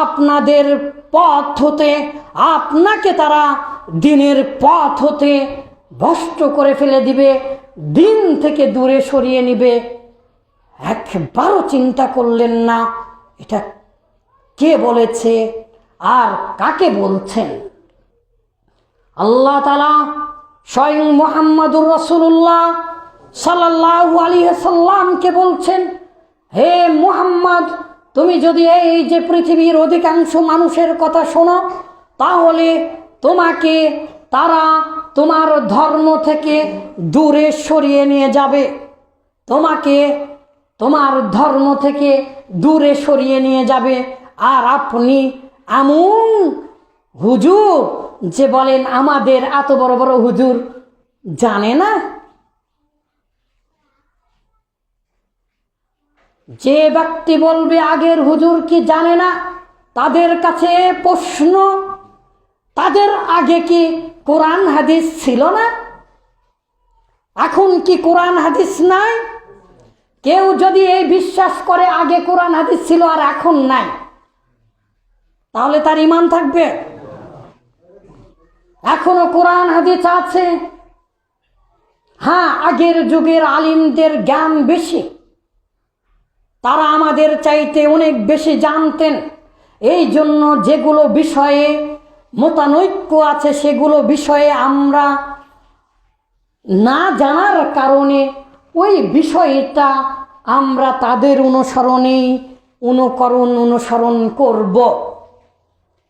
আপনাদের পথ হতে, আপনাকে তারা দিনের পথ হতে ভষ্ট করে ফেলে দিবে, দিন থেকে দূরে সরিয়ে নিবে। একবারও চিন্তা করলেন না, এটা কে বলেছে আর কাকে বলছেন? আল্লাহ তালা স্বয়ং মোহাম্মদুর রসুল্লাহ সাল্লাহ আলী সাল্লামকে বলছেন, হে মুহাম্মদ তুমি যদি এই যে পৃথিবীর অধিকাংশ মানুষের কথা শোনো, তাহলে তোমাকে তারা তোমার ধর্ম থেকে দূরে সরিয়ে নিয়ে যাবে। তোমাকে তোমার ধর্ম থেকে দূরে সরিয়ে নিয়ে যাবে। আর আপনি এমন হুজুর যে বলেন, আমাদের এত বড় বড় হুজুর জানে না? যে ব্যক্তি বলবে আগের হুজুর কি জানে না, তাদের কাছে প্রশ্ন, তাদের আগে কি কোরআন হাদিস ছিল না? এখন কি কোরআন হাদিস নাই? কেউ যদি এই বিশ্বাস করে আগে কোরআন হাদিস ছিল আর এখন নাই, তাহলে তার ইমান থাকবে? এখনও কোরআন হাদিস আছে। হ্যাঁ আগের যুগের আলিমদের জ্ঞান বেশি। তারা আমাদের চাইতে অনেক বেশি জানতেন। এই জন্য যেগুলো বিষয়ে মতানৈক্য আছে, সেগুলো বিষয়ে আমরা না জানার কারণে ওই বিষয়টা আমরা তাদের অনুসরণেই অনুকরণ অনুসরণ করব।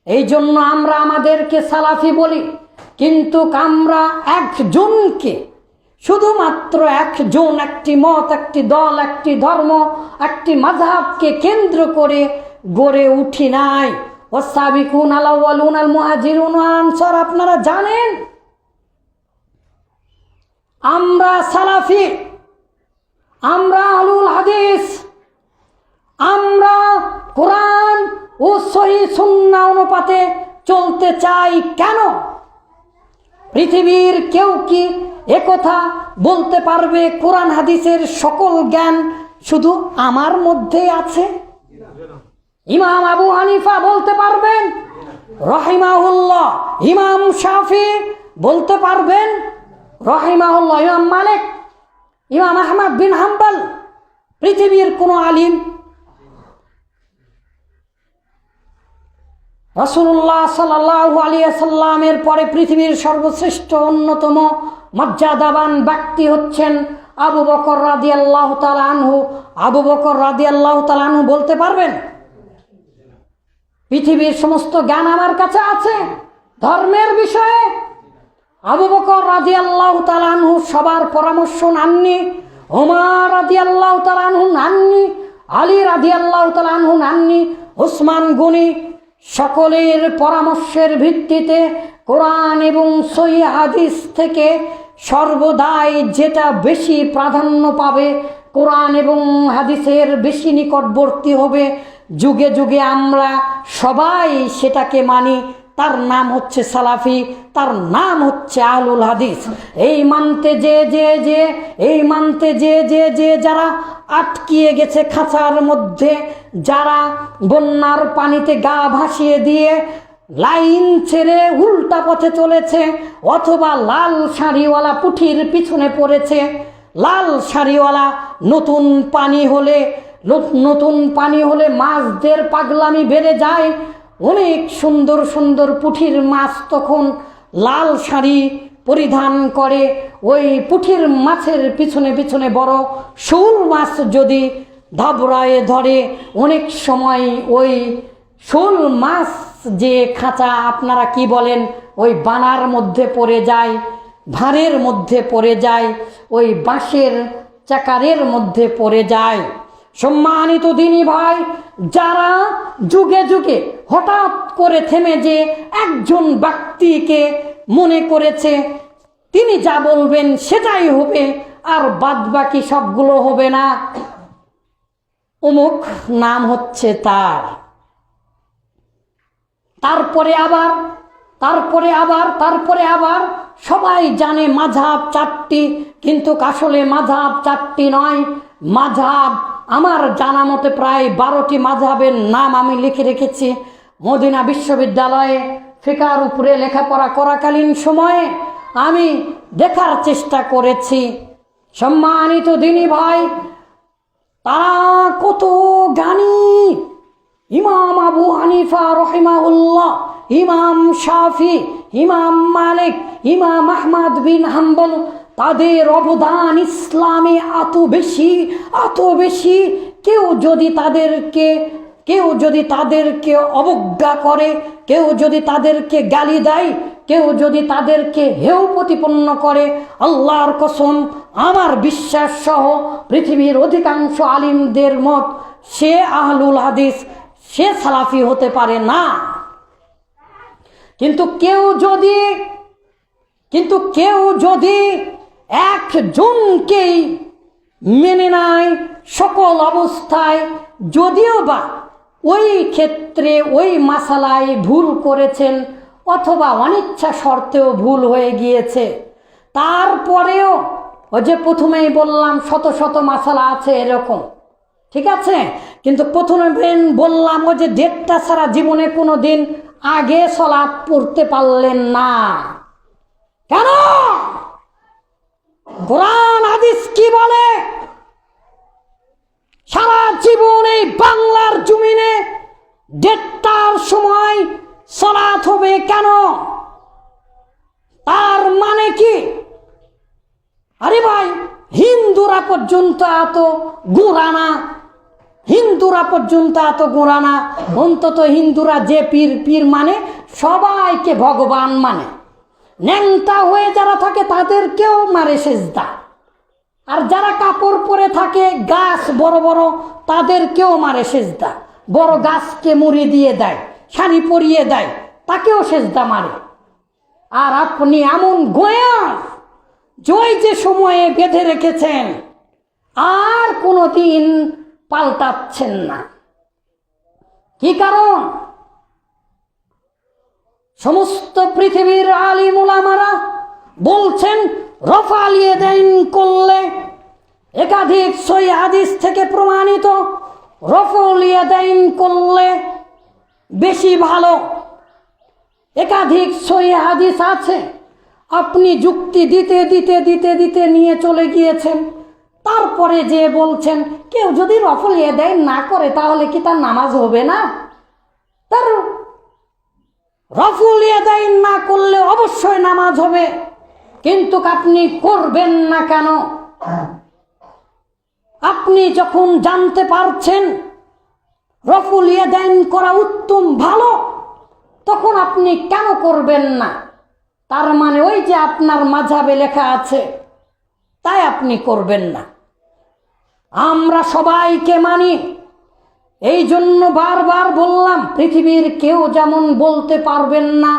এই জন্য আমরা আমাদেরকে সালাফি বলি, কিন্তু আমরা একজনকে শুধুমাত্র একজন, একটি মত, একটি দল, একটি ধর্ম, একটি মাঝহাবকে কেন্দ্র করে গড়ে উঠি নাই। ও সাবিকুন আলাউন আল মুহাজিরুন আনসার, আপনারা জানেন? আমরা সালাফি, আমরা আলুল হাদিস, আমরা কোরআন ও সহি সুন্না অনুপাতে চলতে চাই। কেন? পৃথিবীর কেউ কি একথা বলতে পারবে কোরআন হাদিসের সকল জ্ঞান শুধু আমার মধ্যে আছে? ইমাম আবু হানিফা বলতে পারবেন? রহিমাহুল্লাহ। ইমাম শাফি বলতে পারবেন? রহিমাহুল্লাহ। ইমাম মালিক। ইমাম আহমদ বিন হাম্বাল। পৃথিবীর কোনো আলিম রসুল্লাহ সাল্লাহ আলিয়াসাল্লামের পরে পৃথিবীর সর্বশ্রেষ্ঠ অন্যতম মর্যাদাবান ব্যক্তি হচ্ছেন আবু বকর রাদি আল্লাহ তালানহু আবু বকর রাদি আল্লাহ তালানহু বলতে পারবেন? পৃথিবীর সমস্ত জ্ঞান আমার কাছে আছে, ধর্মের বিষয়ে। আবু বকর রাজি আল্লাহ তালানহু সবার পরামর্শ নাননি, ওমার রাজি আল্লাহ তালানহু নাননি, আলী রাজি আল্লাহ তালানহু নাননি, ওসমান গনি সকলের পরামর্শের ভিত্তিতে কোরআন এবং সই হাদিস থেকে সর্বদাই যেটা বেশি প্রাধান্য পাবে, কোরআন এবং হাদিসের বেশি নিকটবর্তী হবে। যুগে যুগে আমরা সবাই সেটাকে মানি। তার নাম হচ্ছে সালাফি, তার নাম হচ্ছে আহলুল হাদিস। এই মানতে যে যে যে, এই মানতে যে যে যে যারা আটকিয়ে গেছে খাঁচার মধ্যে, যারা বন্যার পানিতে গা ভাসিয়ে দিয়ে লাইন ছেড়ে উল্টা পথে চলেছে, অথবা লাল শাড়িওয়ালা পুঠির পিছনে পড়েছে, লাল শাড়িওয়ালা নতুন পানি হলে, নতুন পানি হলে মাছদের পাগলামি বেড়ে যায় অনেক সুন্দর সুন্দর পুঠির মাছ তখন লাল শাড়ি পরিধান করে। ওই পুঠির মাছের পিছনে পিছনে বড় শৌল মাছ যদি ধাবড়ায়ে ধরে, অনেক সময় ওই শোল মাছ যে খাঁচা আপনারা কি বলেন, ওই বানার মধ্যে পড়ে যায়, ভাঁড়ের মধ্যে পড়ে যায়, ওই বাঁশের চাকারের মধ্যে পড়ে যায়। সম্মানিত দিনী ভাই, যারা যুগে যুগে হঠাৎ করে থেমে যে একজন ব্যক্তিকে মনে করেছে, তিনি যা বলবেন সেটাই হবে, আর বাদ বাকি সবগুলো হবে না। অমুক নাম হচ্ছে তার। তারপরে আবার তারপরে আবার তারপরে আবার সবাই জানে মাঝাব চারটি, কিন্তু আসলে মাঝাব চারটি নয়। মাঝাব আমার জানা মতে প্রায় বারোটি মাঝহাবের নাম আমি লিখে রেখেছি। মদিনা বিশ্ববিদ্যালয়ে ফিকার উপরে লেখাপড়া করাকালীন সময়ে আমি দেখার চেষ্টা করেছি। সম্মানিত দিনী ভাই, তারা কত জ্ঞানী। ইমাম আবু হানিফা রহিমাউল্লাহ ইমাম শাফি, ইমাম মালিক, ইমাম আহমদ বিন হাম্বল তাদের অবদান ইসলামে এত বেশি এত বেশি। কেউ যদি তাদেরকে, কেউ যদি তাদেরকে অবজ্ঞা করে, কেউ যদি তাদেরকে গালি দেয়, কেউ যদি তাদেরকে হেউ প্রতিপন্ন করে, আল্লাহর কসম, আমার বিশ্বাস সহ পৃথিবীর অধিকাংশ আলিমদের মত সে আহলুল হাদিস, সে সালাফি হতে পারে না। কিন্তু কেউ যদি, কিন্তু কেউ যদি একজনকেই মেনে নেয় সকল অবস্থায়। যদিও বা ওই ক্ষেত্রে ওই মাসালায় ভুল করেছেন অথবা অনিচ্ছা সত্ত্বেও ভুল হয়ে গিয়েছে। তারপরেও ওই যে প্রথমেই বললাম, শত শত মাসালা আছে এরকম। ঠিক আছে? কিন্তু প্রথমে বললাম, ও যে ডেটটা ছাড়া জীবনে কোনো দিন আগে সলাপ পড়তে পারলেন না। কেন? কোরআন, হাদিস কি বলে? সারা জীবন এই বাংলার জমিনে দেড়টার সময় সলাৎ হবে কেন? তার মানে কি? আরে ভাই, হিন্দুরা পর্যন্ত এত গুড়ানা। হিন্দুরা পর্যন্ত এত গোড়ানা। অন্তত হিন্দুরা যে পীর পীর মানে সবাইকে ভগবান মানে। ন্যাংটা হয়ে যারা থাকে, তাদেরকেও মারে সেজদা। আর যারা কাপড় পরে থাকে, গাছ বড় বড়, তাদেরকেও মারে সেজদা। বড় গাছকে মুড়ি দিয়ে দেয় শাড়ি পরিয়ে দেয়, তাকেও সেজদা মারে। আর আপনি এমন গোয়া জয় যে সময়ে বেঁধে রেখেছেন, আর কোনো দিন পাল্টাচ্ছেন না। কি কারণ? সমস্ত পৃথিবীর আলিমুলামারা বলছেন, রফালিয়ে দেন করলে একাধিক সই হাদিস থেকে প্রমাণিত, রফলিয়ে দেন করলে বেশি ভালো। একাধিক সই হাদিস আছে, আপনি যুক্তি দিতে দিতে দিতে দিতে নিয়ে চলে গিয়েছেন, তারপরে যে বলছেন, কেউ যদি রফল দেয় না করে তাহলে কি তার নামাজ হবে না? তার রফুল দেয় না করলে অবশ্যই নামাজ হবে। কিন্তু আপনি করবেন না কেন? আপনি যখন জানতে পারছেন রফুল দেন করা উত্তম ভালো, তখন আপনি কেন করবেন না? তার মানে ওই যে আপনার মাঝাবে লেখা আছে, তাই আপনি করবেন না। আমরা সবাইকে মানি এই জন্য বারবার বললাম, পৃথিবীর কেউ যেমন বলতে পারবেন না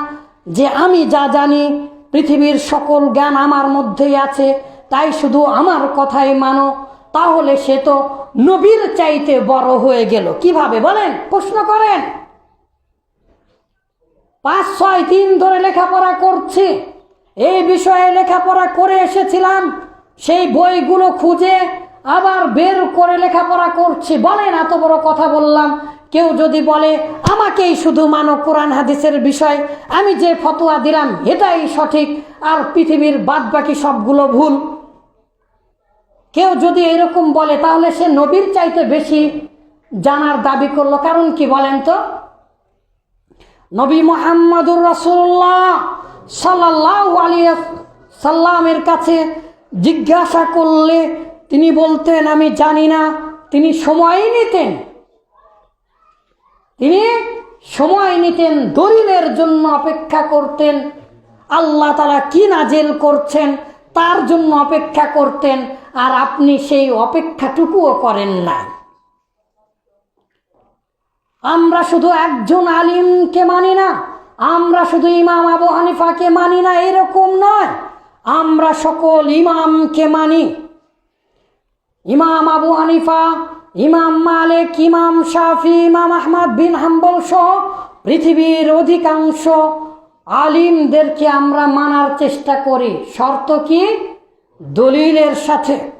যে আমি যা জানি, পৃথিবীর সকল জ্ঞান আমার মধ্যেই আছে, তাই শুধু আমার কথাই মানো, তাহলে সে তো নবীর চাইতে বড় হয়ে গেল। কীভাবে বলেন? প্রশ্ন করেন। পাঁচ, ছয় দিন ধরে লেখাপড়া করছি। এই বিষয়ে লেখাপড়া করে এসেছিলাম, সেই বইগুলো খুঁজে আবার বের করে লেখাপড়া করছি। বলেন এত বড় কথা বললাম। কেউ যদি বলে, আমাকেই শুধু মানো কোরআন হাদিসের বিষয়। আমি যে ফতোয়া দিলাম, এটাই সঠিক আর পৃথিবীর বাদ বাকি সবগুলো ভুল। কেউ যদি এরকম বলে, তাহলে সে নবীর চাইতে বেশি জানার দাবি করল। কারণ কি বলেন তো? নবী মোহাম্মদুর রসুল্লাহ সাল্লাহ আলিয়া সাল্লামের কাছে জিজ্ঞাসা করলে তিনি বলতেন, আমি জানি না, তিনি সময় নিতেন। তিনি সময় নিতেন, দলিলের জন্য অপেক্ষা করতেন। আল্লাহ তারা কি নাজেল করছেন, তার জন্য অপেক্ষা করতেন, আর আপনি সেই অপেক্ষাটুকুও করেন না। আমরা শুধু একজন আলিমকে মানি না, আমরা শুধু ইমাম আবু হানিফাকে মানি না, এরকম নয়। আমরা সকল ইমামকে মানি। ইমাম আবু হানিফা, ইমাম মালিক, ইমাম শাফি, ইমাম আহমদ বিন হাম্বল সহ পৃথিবীর অধিকাংশ আলিমদেরকে আমরা মানার চেষ্টা করি। শর্ত কি? দলিলের সাথে।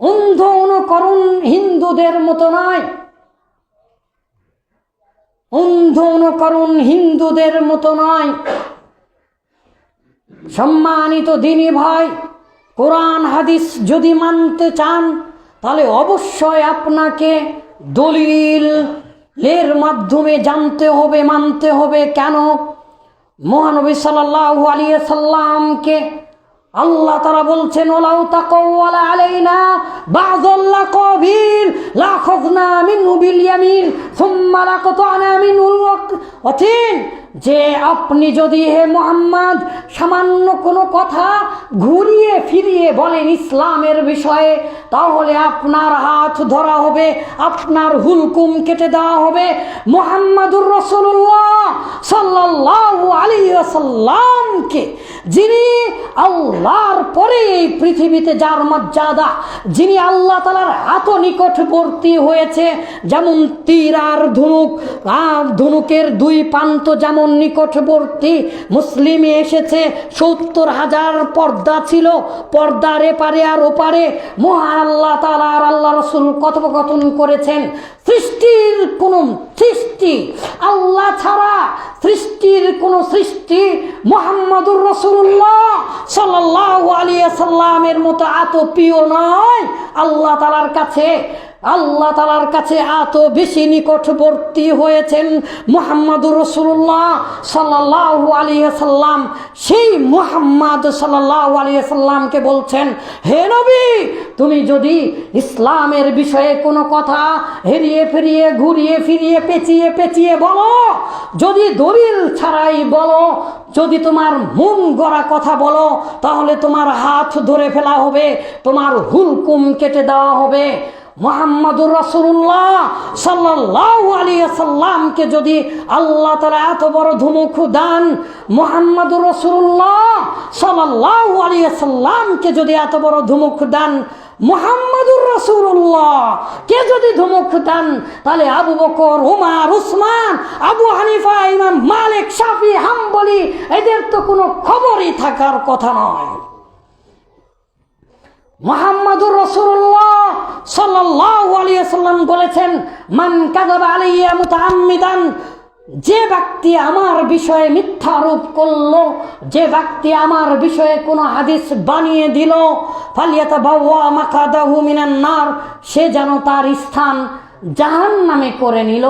অন্ধ অনুকরণ হিন্দুদের মতো নয়। অন্ধ অনুকরণ হিন্দুদের মতো নয়। সম্মানিত দিনী ভাই কোরআন, হাদিস যদি মানতে চান, তাহলে অবশ্যই আপনাকে দলিল এর মাধ্যমে জানতে হবে, মানতে হবে। কেন? মহানবী সাল্লাল্লাহু আলাইহি সাল্লামকে আল্লাহ তারা বলছেন ওলাউ তাকাওয়ালা আলাইনা বাযুল লাকাবিল লাখাযনা মিনহু বিল ইয়ামিন, সুম্মা লাকাতানা মিনহুল ওয়াতিন যে আপনি যদি হে মোহাম্মদ সামান্য কোনো কথা ঘুরিয়ে ফিরিয়ে বলেন ইসলামের বিষয়ে, তাহলে আপনার হাত ধরা হবে, আপনার হুলকুম কেটে দেওয়া হবে। মোহাম্মদুর রসুল্লাহ সাল্লাল্লাহু আলী ওয়াসাল্লামকে, যিনি আল্লাহর পরে এই পৃথিবীতে যার মর্যাদা, যিনি আল্লাহ তালার এত নিকটবর্তী হয়েছে, যেমন তীর আর ধনুক, আর ধনুকের দুই প্রান্ত যেমন নিকটবর্তী মুসলিমে এসেছে, সত্তর হাজার পর্দা ছিল পর্দার এপারে আর ওপারে। মহান আল্লাহ তালা আর আল্লাহ রসুল কথোপকথন করেছেন, সৃষ্টির কোন সৃষ্টি, আল্লাহ ছাড়া সৃষ্টির কোন সৃষ্টি মোহাম্মদুর রসুল্লাহ সাল্লাহ আলিয়া সাল্লামের মতো এত প্রিয় নয়। আল্লাহ তালার কাছে আল্লাহ তালার কাছে এত বেশি নিকটবর্তী হয়েছেন মোহাম্মদুর রসুল্লাহ সাল্লাহ আলিয়া সাল্লাম সেই মোহাম্মদ সাল্লাহ আলিয়া সাল্লামকে বলছেন, হে নবী, তুমি যদি ইসলামের বিষয়ে কোনো কথা হেরিয়ে ফিরিয়ে, ঘুরিয়ে ফিরিয়ে, পেঁচিয়ে পেঁচিয়ে বলো, যদি দলিল ছাড়াই বলো, যদি তোমার মন গড়া কথা বলো, তাহলে তোমার হাত ধরে ফেলা হবে, তোমার হুলকুম কেটে দেওয়া হবে। মোহাম্মদুর রসুল্লাহ সাল্লাহ আলিয়া সাল্লামকে যদি আল্লাহ তারা এত বড় ধুমুক দান, মোহাম্মদুর রসুল্লাহ সাল্লাহ আলিয়া সাল্লামকে যদি এত বড় ধুমুক দান, মোহাম্মদুর রসুল্লাহ কে যদি ধুমুক দেন, তাহলে আবু বকর, উমার, উসমান, আবু হানিফা, ইমাম মালিক, শাফি, হাম্বলি, এদের তো কোনো খবরই থাকার কথা নয়। মোহাম্মদুর রসুল্লাহ সাল্লাহ বলেছেন, মান মুতাআম্মিদান যে ব্যক্তি আমার বিষয়ে মিথ্যা আরোপ করল, যে ব্যক্তি আমার বিষয়ে কোনো হাদিস বানিয়ে দিল ফালিয়াতা বাউয়া মাকাদাহু সে যেন তার স্থান জাহান নামে করে নিল।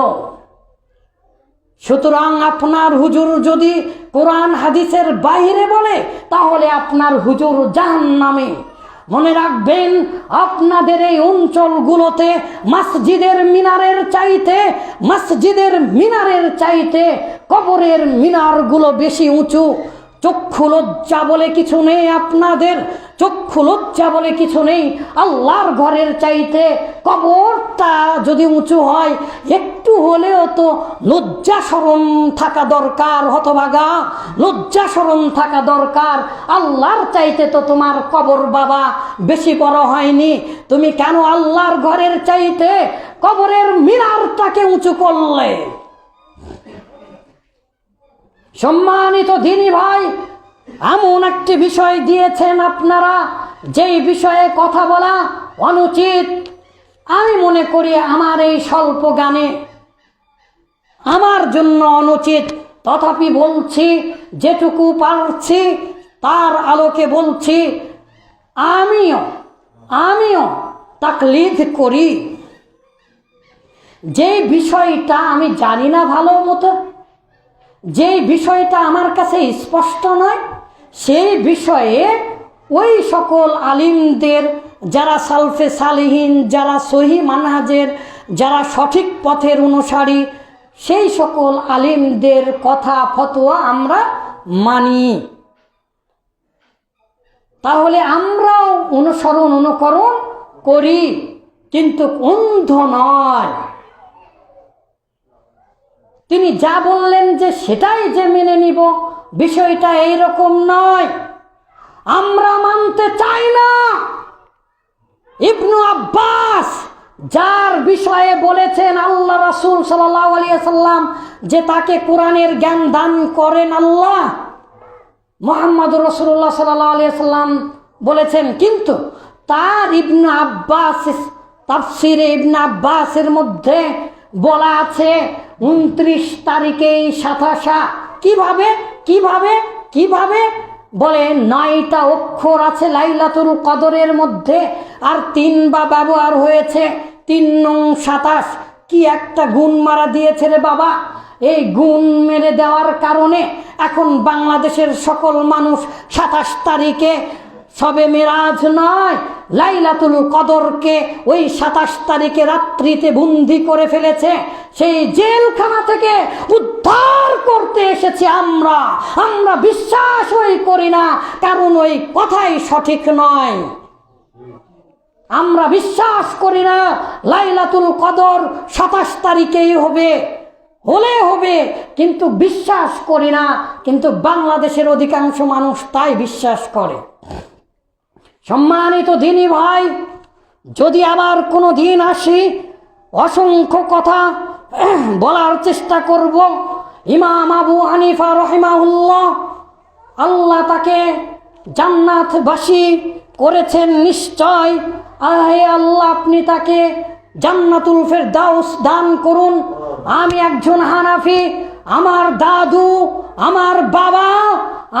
সুতরাং আপনার হুজুর যদি কোরআন হাদিসের বাইরে বলে, তাহলে আপনার হুজুর জাহান নামে মনে রাখবেন, আপনাদের এই অঞ্চলগুলোতে মসজিদের মিনারের চাইতে, মসজিদের মিনারের চাইতে কবরের মিনারগুলো বেশি উঁচু। চক্ষু লজ্জা বলে কিছু নেই আপনাদের। চক্ষু লজ্জা বলে কিছু নেই। আল্লাহর ঘরের চাইতে কবরটা যদি উঁচু হয়, একটু হলেও তো লজ্জা সরম থাকা দরকার, হতভাগা। লজ্জা সরম থাকা দরকার। আল্লাহর চাইতে তো তোমার কবর বাবা বেশি বড় হয়নি। তুমি কেন আল্লাহর ঘরের চাইতে কবরের মিনারটাকে উঁচু করলে? সম্মানিত দিনী ভাই, এমন একটি বিষয় দিয়েছেন আপনারা, যেই বিষয়ে কথা বলা অনুচিত। আমি মনে করি আমার এই স্বল্প গানে আমার জন্য অনুচিত। তথাপি বলছি, যেটুকু পারছি, তার আলোকে বলছি, আমিও আমিও তাকলিদ করি। যে বিষয়টা আমি জানি না ভালো মতো যে বিষয়টা আমার কাছে স্পষ্ট নয় সেই বিষয়ে ওই সকল আলিমদের, যারা সালফে সালিহীন, যারা সহি মানহাজের, যারা সঠিক পথের অনুসারী, সেই সকল আলিমদের কথা, ফতোয়া আমরা মানি। তাহলে আমরাও অনুসরণ, অনুকরণ করি, কিন্তু অন্ধ নয়। তিনি যা বললেন যে সেটাই যে মেনে নিব, বিষয়টা এই রকম নয়। আমরা মানতে চাই না। ইবনু আব্বাস যার বিষয়ে বলেছেন আল্লাহ রাসুল সাল্লাম যে তাকে কোরআনের জ্ঞান দান করেন আল্লাহ। মোহাম্মদ রসুল্লাহ সাল্লাহ সাল্লাম বলেছেন, কিন্তু তার ইবনু আব্বাস, তাফসিরে ইবনা আব্বাসের মধ্যে বলা আছে উনত্রিশ তারিখেই সাতাশা। কীভাবে? কীভাবে? কীভাবে? বলে, নয়টা অক্ষর আছে লাইলাতুল কদরের মধ্যে, আর তিন বা ব্যবহার হয়েছে। তিন নং সাতাশ। কি একটা গুণ মারা দিয়েছে রে বাবা। এই গুণ মেরে দেওয়ার কারণে এখন বাংলাদেশের সকল মানুষ সাতাশ তারিখে সবে মেরাজ নয়, লাইলাতুল কদরকে ওই সাতাশ তারিখে রাত্রিতে বন্দি করে ফেলেছে। সেই জেলখানা থেকে উদ্ধার করতে এসেছি আমরা। আমরা বিশ্বাসই করি না, কারণ ওই কথাই সঠিক নয়। আমরা বিশ্বাস করি না, লাইলাতুল কদর সাতাশ তারিখেই হবে, হলে হবে, কিন্তু বিশ্বাস করি না, কিন্তু বাংলাদেশের অধিকাংশ মানুষ তাই বিশ্বাস করে। সম্মানিত দিনী ভাই, যদি আবার কোনো দিন আসি, অসংখ্য কথা বলার চেষ্টা করব। ইমাম আবু হানিফা রহিমাউল্লাহ আল্লাহ তাকে জান্নাতবাসী করেছেন নিশ্চয়। আহে আল্লাহ, আপনি তাকে জান্নাতুল ফেরদাউস দান করুন। আমি একজন হানাফি, আমার দাদু, আমার বাবা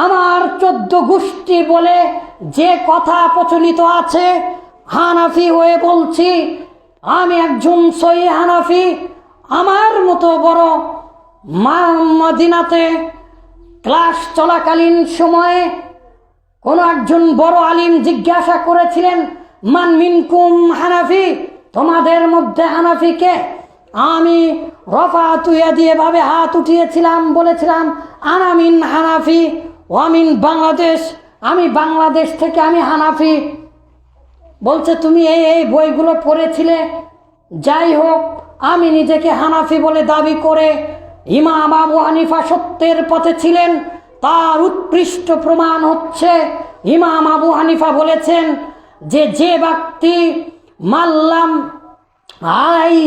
আমার চোদ্দ গোষ্ঠী বলে যে কথা প্রচলিত আছে, হানাফি হয়ে বলছি, আমি একজন সই হানাফি, আমার মতো বড় মদিনাতে ক্লাস চলাকালীন সময়ে কোন একজন বড় আলিম জিজ্ঞাসা করেছিলেন, মান মিনকুম হানাফি? তোমাদের মধ্যে হানাফিকে আমি রফা তুইয়া দিয়ে ভাবে হাত উঠিয়েছিলাম, বলেছিলাম আনামিন হানাফি। ও বাংলাদেশ, আমি বাংলাদেশ থেকে আমি হানাফি। বলছে, তুমি এই এই বইগুলো পড়েছিলে? যাই হোক, আমি নিজেকে হানাফি বলে দাবি করে ইমাম আবু হানিফা সত্যের পথে ছিলেন। তার উৎকৃষ্ট প্রমাণ হচ্ছে, ইমাম আবু হানিফা বলেছেন যে যে ব্যক্তি মাল্লাম আই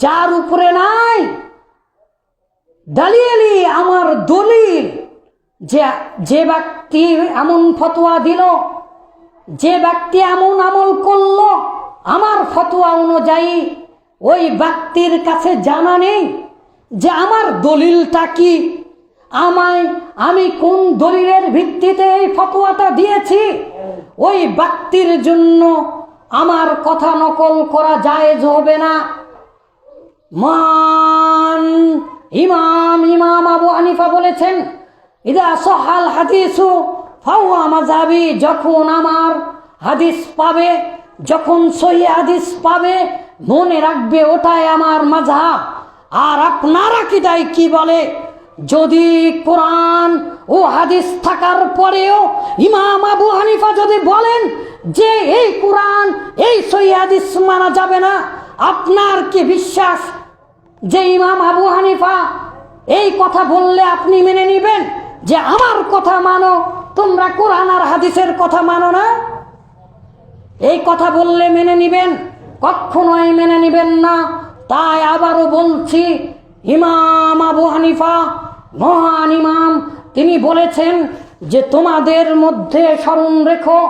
যার উপরে নাই। দালিয়ালি আমার দলিল যে যে ব্যক্তি এমন ফতোয়া দিল, যে ব্যক্তি এমন আমল করল, আমার ফতোয়া অনুযায়ী ওই ব্যক্তির কাছে জানা নেই যে আমার দলিলটা কি। আমায়, আমি কোন দলিলের ভিত্তিতে এই ফতোয়াটা দিয়েছি? ওই ব্যক্তির জন্য আমার কথা নকল করা জায়েজ হবে না। মান ইমাম ইমাম আবু আনিফা বলেছেন ইদা সহাল হাদিসু ফাওয়া মাঝাবি যখন আমার হাদিস পাবে, যখন সহি হাদিস পাবে, মনে রাখবে ওটাই আমার মাঝহাব আর আপনারা কি দায় কি বলে? যদি কোরআন ও হাদিস থাকার পরেও ইমাম আবু হানিফা যদি বলেন যে এই কোরআন, এই সহি হাদিস মানা যাবে না, আপনার কি বিশ্বাস যে ইমাম আবু হানিফা এই কথা বললে আপনি মেনে নিবেন? যে আমার কথা মানো, তোমরা কোরআন আর হাদিসের কথা মানো না? এই কথা বললে মেনে নিবেন, কখনোই মেনে নিবেন না। তাই আবারও বলছি, ইমাম আবু হানিফা, মহান ইমাম, তিনি বলেছেন যে তোমাদের মধ্যে স্মরণ রেখো,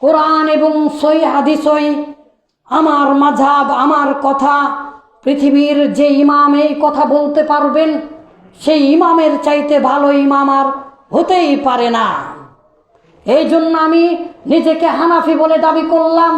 কোরআন এবং সই হাদিসই আমার মাঝাব, আমার কথা, পৃথিবীর যে ইমাম এই কথা বলতে পারবেন সেই ইমামের চাইতে ভালো ইমাম আর হতেই পারে না। এই জন্য আমি নিজেকে হানাফি বলে দাবি করলাম।